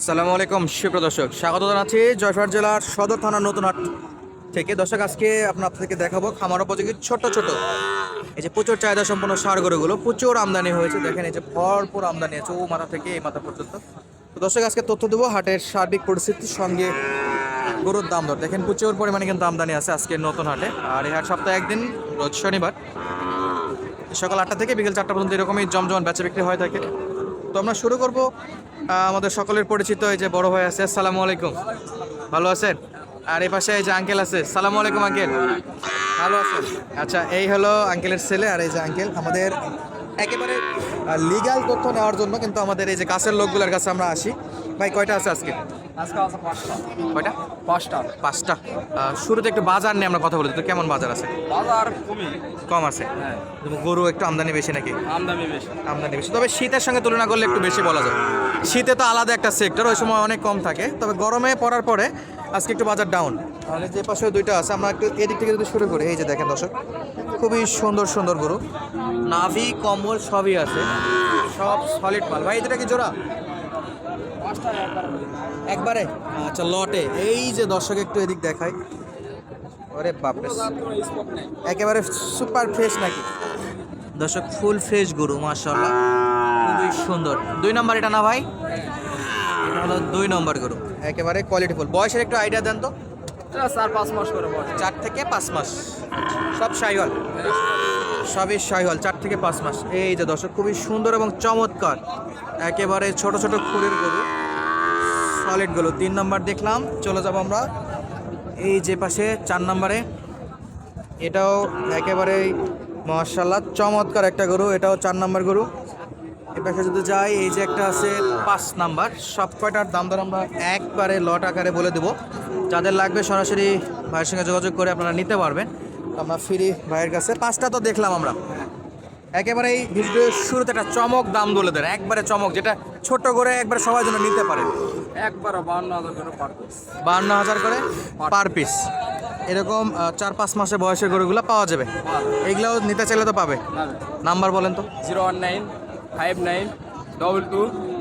আসসালামু আলাইকুম, সুপ্রিয় দর্শক। স্বাগত জানাচ্ছি জয়পুরহাট জেলার সদর থানার নতুন হাট থেকে। দর্শক, আজকে আপনাদেরকে দেখাবো খামার উপযোগী ছোট ছোট এই যে প্রচুর চাহিদা সম্পন্ন সার গরুগুলো, প্রচুর আমদানি হয়েছে। দেখেন এই যে ভরপুর আমদানি আছে, ও মাথা থেকে এই মাথা পর্যন্ত। তো দর্শক, আজকে তথ্য দেবো হাটের সার্বিক পরিস্থিতির সঙ্গে গরুর দাম দর। দেখেন প্রচুর পরিমাণে কিন্তু আমদানি আছে আজকে নতুন হাটে। আর এই হাট সপ্তাহে একদিন, রোজ শনিবার। সকাল আটটা থেকে বিকেল চারটা পর্যন্ত এরকমই জমজমান বেচা বিক্রি হয়ে থাকে। তো আমরা শুরু করব। আমাদের সকলের পরিচিত এই যে বড় ভাই আছে, আসসালামু আলাইকুম। ভালো আছেন? আর এই পাশে এই যে আঙ্কেল আছে সালামু আলাইকুম আঙ্কেল ভালো আছেন? আচ্ছা এই হলো আঙ্কেলের ছেলে আর এই যে আঙ্কেল আমাদের একেবারে লিগাল তথ্য নেওয়ার জন্য কিন্তু আমাদের এই যে কাছের লোকগুলোর কাছে আমরা আসি। ভাই কয়টা আছে আজকে? আজকে আছে পাঁচটা। কয়টা? পাঁচটা। পাঁচটা। শুরুতে একটু বাজার নিয়ে আমরা কথা বলি তো কেমন বাজার আছে? বাজার কমই। কম আছে? হ্যাঁ। গরু একটু আমদানি বেশি নাকি? আমদানি বেশি। আমদানি বেশি। তবে শীতের সঙ্গে তুলনা করলে একটু বেশি বলা যায়। শীতে তো আলাদা একটা সেক্টর ওই সময় অনেক কম থাকে। তবে গরমে পড়ার পরে আজকে একটু বাজার ডাউন তাহলে যে পাশে দুইটা আছে আমরা একটু এদিক থেকে যদি শুরু করি এই যে দেখেন দর্শক খুবই সুন্দর সুন্দর গরু। নাভি কম্বল সবই আছে। সব সলিড মাল। ভাই এটা কি জোড়া? একবারে? আচ্ছা লটে। এই যে দর্শক একটু এদিক দেখায়। ওরে বাপরে। একেবারে সুপার ফ্রেশ নাকি? দর্শক ফুল ফ্রেশ গরু মাশাআল্লাহ। খুবই সুন্দর। দুই নম্বর এটা না ভাই? এটা হলো দুই নম্বর গরু। একেবারে কোয়ালিটি ফুল বয়সের একটু আইডিয়া দেন তো। চার পাঁচ মাস করে বয়স। চার থেকে পাঁচ মাস। সব শাইওয়াল সবই শাইওয়াল চার থেকে পাঁচ মাস। এই যে দর্শক খুবই সুন্দর এবং চমৎকার। একেবারে ছোট ছোট খুঁড়ের গরু। সলিড গরু তিন নম্বর দেখলাম, চলে যাব আমরা। এই যে পাশে, চার নম্বরে। এটাও একেবারে মার্শাল্লাহ চমৎকার একটা গরু, এটাও চার নম্বর গরু। এ পাশে যদি যাই, এই যে একটা আছে পাঁচ নাম্বার। সব কয়টার দাম দর আমরা একবারে লট আকারে বলে দেবো। যাদের লাগবে সরাসরি ভাইয়ের সঙ্গে যোগাযোগ করে আপনারা নিতে পারবেন। আমরা ফিরি ভাইয়ের কাছে। পাঁচটা তো দেখলাম আমরা। একেবারে এই ভিডিওর শুরুতে একটা চমক দাম বলে দেন। একবারে চমক যেটা ছোট করে একবারে সবার জন্য নিতে পারে। একবার বান্ন হাজার করে পার পিস হাজার করে পার পিস এরকম চার পাঁচ মাসের বয়সের গরুগুলো পাওয়া যাবে। এগুলোও নিতে চাইলে তো পাবে। নাম্বার বলেন তো। Zero one nine five nine double two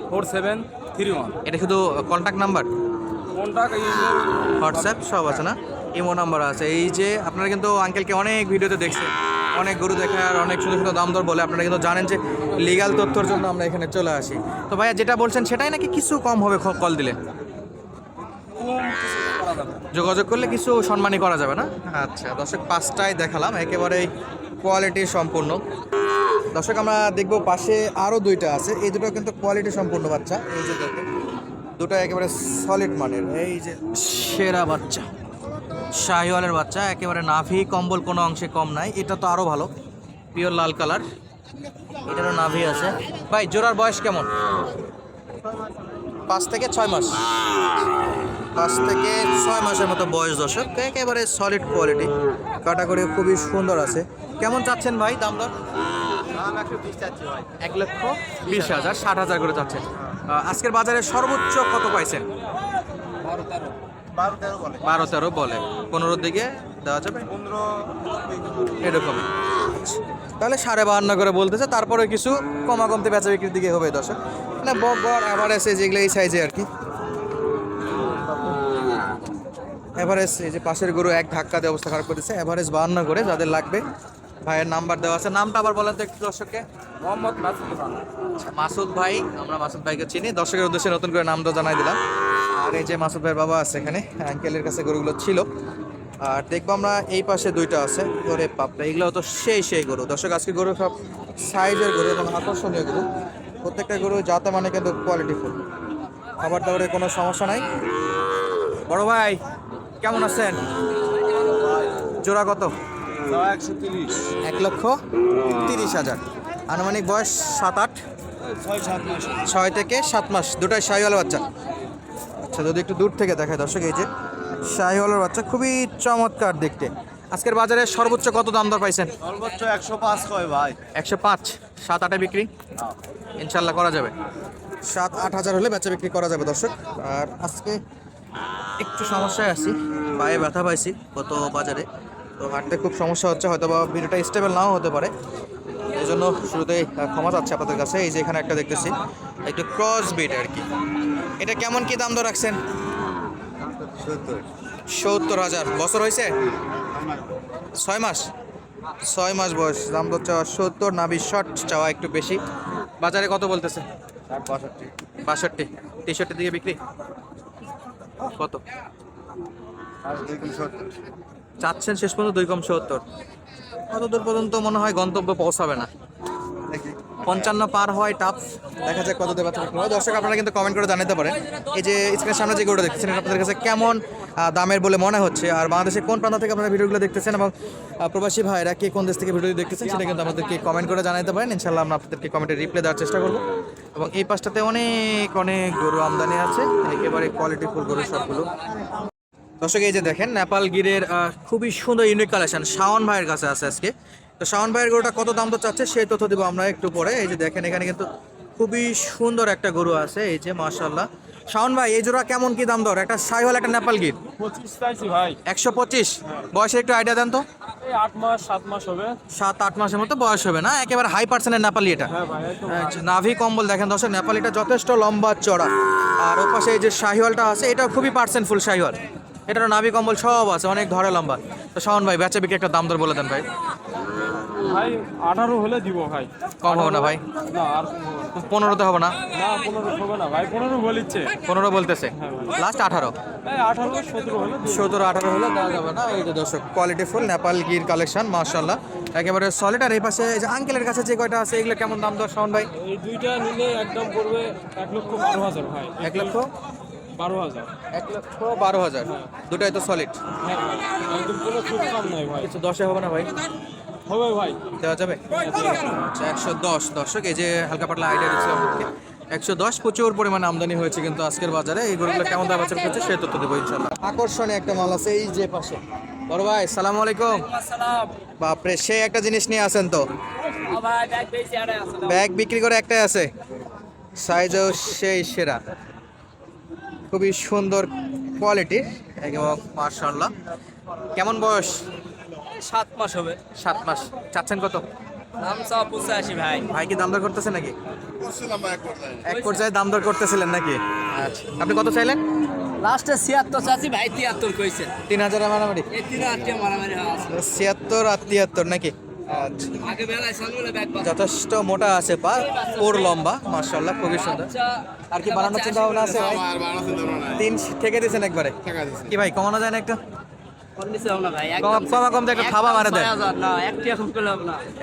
four seven three one. এটা শুধু কন্ট্যাক্ট নাম্বার কোনটা হোয়াটসঅ্যাপ সব আছে না? ইমো নাম্বার আছে। এই যে আপনারা কিন্তু আঙ্কেলকে অনেক ভিডিওতে দেখছেন। অনেক গরু দেখে আর অনেক সুন্দর সুন্দর দাম দর বলে। আপনারা কিন্তু জানেন যে লিগাল তথ্যর জন্য আমরা এখানে চলে আসি। তো ভাইয়া যেটা বলছেন সেটাই নাকি কিছু কম হবে কল দিলে? যোগাযোগ করলে কিছু সম্মানই করা যাবে না? আচ্ছা দর্শক পাঁচটায় দেখালাম। একেবারে কোয়ালিটি সম্পূর্ণ। দর্শক আমরা দেখব পাশে আরও দুইটা আছে। এই দুটো কিন্তু কোয়ালিটি সম্পূর্ণ বাচ্চা। এই যে দুটো একেবারে সলিড মানের। এই যে সেরা বাচ্চা। শাহিওয়ালের বাচ্চা একেবারে নাভি কম্বল কোনো অংশে কম নাই। এটা তো আরও ভালো পিওর লাল কালার। এটারও নাভি আছে। ভাই জোড়ার বয়স কেমন? পাঁচ থেকে ছয় মাস। পাঁচ থেকে ছয় মাসের মতো বয়স দর্শক একেবারে সলিড কোয়ালিটি কাটাগরি খুবই সুন্দর আছে। কেমন চাচ্ছেন ভাই দাম দর এক লক্ষ বিশ হাজার ষাট হাজার করে চাচ্ছেন। আজকের বাজারে সর্বোচ্চ কত পাইছেন? বারো তেরো বলে। পনেরোর দিকে দেওয়া যাবে? এরকম। তাহলে সাড়ে বাহান্ন করে বলতেছে তারপরে কিছু কমা কমতে বেচা বিক্রির দিকে হবে দর্শক। মানে বড় বড় অ্যাভারেজ যেগুলো এই সাইজে আর কি। অ্যাভারেজ এই যে পাশের গরু এক ধাক্কা দিয়ে অবস্থা খারাপ করেছে অ্যাভারেজ বাহান্ন করে যাদের লাগবে ভাইয়ের নাম্বার দেওয়া আছে। নামটা আবার বলেন তো একটু দর্শককে। মোহাম্মদ মাসুদ মাসুদ ভাই আমরা মাসুদ ভাইকে চিনি। দর্শকের উদ্দেশ্যে নতুন করে নামটা জানাই দিলাম। আর এই যে মাসুদ ভাইয়ের বাবা আছে এখানে অ্যাঙ্কেলের কাছে গরুগুলো ছিল। আর দেখব আমরা এই পাশে দুইটা আছে। ওরে পাপটা এগুলো তো সেই সেই গরু। দর্শক আজকে গরু সব সাইজের গরু এবং আকর্ষণীয় গরু। প্রত্যেকটা গরু যাতে মানে কিন্তু কোয়ালিটি ফুল খাবার দাবারের কোনো সমস্যা নাই। বড় ভাই কেমন আছেন? জোড়া কত? এক লক্ষ তিরিশ হাজার। আনুমানিক বয়স সাত আট? ছয় থেকে সাত মাস। দুটাই শাহিওয়ালা বাচ্চা। আচ্ছা যদি একটু দূর থেকে দেখায় দর্শক এই যে শাহিওয়ালার বাচ্চা খুবই চমৎকার দেখতে। আজকের বাজারে সর্বোচ্চ কত দাম দর পাইছেন? সর্বোচ্চ একশো পাঁচ কয় ভাই? একশো পাঁচ। সাত আটে বিক্রি? ইনশাল্লাহ করা যাবে। সাত আট হাজার হলে বেচা বিক্রি করা যাবে দর্শক। আর আজকে একটু সমস্যায় আছি পায়ে ব্যথা পাইছি গত বাজারে। তো হাঁটতে খুব সমস্যা হচ্ছে হয়তো বা ভিডিওটা স্টেবল নাও হতে পারে। এই জন্য শুরুতেই ক্ষমা চাচ্ছি আপনাদের কাছে। এই যে এখানে একটা দেখতেছি, একটু ক্রস বিট আর কি। এটা কেমন কি দাম দর রাখছেন? সত্তর হাজার। বছর হয়েছে? ছয় মাস? ছয় মাস বয়স। দাম দর চাওয়া সত্তর, নাভি শর্ট চাওয়া একটু বেশি। বাজারে কত বলতেছে? বাষট্টি। তেষট্টি দিকে বিক্রি? কত? শেষ পর্যন্ত দুই কম সত্তর। কত দূর পর্যন্ত মনে হয় গন্তব্য পৌঁছাবে না। পঞ্চান্ন পার হয় টাফ দেখা যাক কত দেবা দর্শক আপনারা কিন্তু কমেন্ট করে জানাতে পারেন। এই যে স্ক্রিনের সামনে যে গরুটা দেখতেছেন আপনাদের কাছে কেমন দামের বলে মনে হচ্ছে? আর বাংলাদেশের কোন প্রান্ত থেকে আপনারা ভিডিওগুলো দেখতেছেন এবং প্রবাসী ভাইরা কে কোন দেশ থেকে ভিডিও দেখতেছেন সেটা কিন্তু আমাদেরকে কমেন্ট করে জানাতে পারেন। ইনশাল্লাহ আমরা আপনাদেরকে কমেন্টে রিপ্লাই দেওয়ার চেষ্টা করব। এবং এই পাশটাতে অনেক অনেক গরু আমদানি আছে। একেবারে কোয়ালিটিফুল গরু সবগুলো। দর্শক এই যে দেখেন নেপাল গিরের খুবই সুন্দর ইউনিক কালেকশন শাওন ভাইয়ের কাছে আছে আজকে। তো শাওন ভাইয়ের গরুটা কত দাম তো চাচ্ছে সেই তথ্য দেবো আমরা একটু পরে। এই যে দেখেন এখানে কিন্তু খুবই সুন্দর একটা গরু আছে এই যে মাশাল্লাহ শাওন ভাই এই জোড়া কেমন কি দাম দর? একটা সাইহল একটা নেপাল গির? ভাই। একশো পঁচিশ। বয়সে একটু আইডিয়া দেন তো। আট মাস সাত মাস হবে। সাত আট মাসের মতো বয়স হবে না? একেবারে হাই পার্সেন্টের নেপালি এটা। হ্যাঁ আচ্ছা, নাভি কম্বল দেখেন দর্শক নেপালিটা যথেষ্ট লম্বা চড়া। আর ওপাশে এই যে শাহিওয়ালটা আছে এটা খুবই পার্সেন্ট ফুল শাহিওয়াল এটারও নাভি কম্বল সব আছে অনেক ধরে লম্বা। তো শাওন ভাই বেচা বিক্রি একটা দাম দর বলে দেন ভাই। ভাই আঠারো হলে দিব ভাই। কম হবে না ভাই? না আর পনেরোতে হবে না? না পনেরো হবে না ভাই পনেরো বলিচ্ছে। পনেরো বলতেছে। লাস্ট আঠারো? এই আঠারো। সতেরো আঠারো হলে দেওয়া যাবে না। এই যে দর্শক কোয়ালিটি ফুল নেপাল গির কালেকশন মার্শাল্লাহ একেবারে সলিড আর এই পাশে এই যে আঙ্কেলের কাছে যে কয়টা আছে এগুলো কেমন দাম দর শাওন ভাই? এই দুইটা নিলে একদম পড়বে এক লক্ষ বারো হাজার ভাই। এক লক্ষ? বারো হাজার। এক লক্ষ বারো হাজার। দুটাই তো সলিড হ্যাঁ একদম কোনো খুব কম নাই ভাই। কিছু দশে হবে না ভাই। হবে ভাই। দেওয়া যাবে? আচ্ছা একশো দশ। দর্শক এই যে হালকা পাতলা আইডিয়া দিচ্ছিলাম একশো দশ প্রচুর পরিমাণে আমদানি হয়েছে কিন্তু আজকের বাজারে। এই গরুগুলো কেমন দাম আছে হচ্ছে সে তথ্য দেবো ইনশাল্লাহ আকর্ষণীয় একটা মাল আছে এই যে পাশে। বড় ভাই সালাম আলাইকুম। বাপরে সে একটা জিনিস নিয়ে আসেন তো? ব্যাগ বিক্রি করে একটাই আছে। সাইজও সেই সেরা। খুবই সুন্দর কোয়ালিটির এবং মার্শাল্লাহ কেমন বয়স? সাত মাস হবে। সাত মাস। চাচ্ছেন কত? দাম পঁচাশি ভাই। ভাই কি দাম দর করতেছে নাকি? এক পর্যায়ে। দাম দর করতেছিলেন নাকি? আচ্ছা। আপনি কত চাইলেন? লাস্টে ছিয়াত্তর ভাই তিয়াত্তর কইছে তিন হাজার মারামারি? তিন আটটা মারামারি ছিয়াত্তর আর তিয়াত্তর নাকি? আচ্ছা। যথেষ্ট মোটা আছে পা ওর লম্বা মার্শাল্লাহ খুবই সুন্দর। আচ্ছা, আর কি বানানোর চিন্তা ভাবনা আছে ভাই? তিন থেকে দিয়েছেন একবারে? কি ভাই কমানো যায় না একটু? কম কমা থাবা মারে।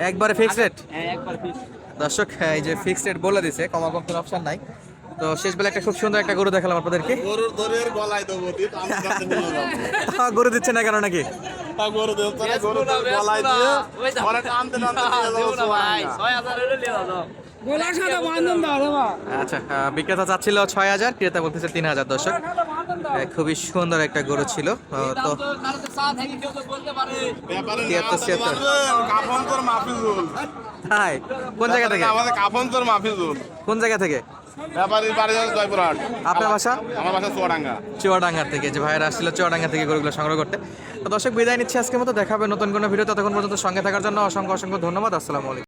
একবারে ফিক্সড রেট হ্যাঁ, একবার fix। দর্শক হ্যাঁ, এই যে ফিক্সড রেট বলে দিছে কমা কম কোনো অপশন নাই। তো শেষ বেলা একটা খুব সুন্দর একটা গরু দেখালাম আপনাদেরকে। গরুর গলায় দেবো। গরু দিচ্ছে না কেন নাকি? গরু দেবো বেচবো গলায়। দিয়ে টানতে টানতে। ছয় হাজার। আচ্ছা বিক্রেতা চাচ্ছিল ছয় হাজার ক্রেতা বলতেছে তিন হাজার দর্শক। খুবই সুন্দর একটা গরু ছিল। তো তিয়াত্তর, না তিয়াত্তর। পারবেন, কাফন তোর মাফিজুল হাই কোন জায়গা থেকে? আমাদের কাফন তোর মাফিজুল কোন জায়গা থেকে? ব্যাপারীর বাড়ি জয়পুরহাট। আপনার বাসা? আমার বাসা চুয়াডাঙ্গা। চুয়াডাঙ্গার থেকে যে ভাইয়েরা আসছিল চুয়াডাঙ্গা থেকে গরুগুলো সংগ্রহ করতে। তো দর্শক বিদায় নিচ্ছি আজকের মতো দেখাবে নতুন কোনো ভিডিও। ততক্ষণ পর্যন্ত সঙ্গে থাকার জন্য অসংখ্য অসংখ্য ধন্যবাদ। আসসালামু আলাইকুম।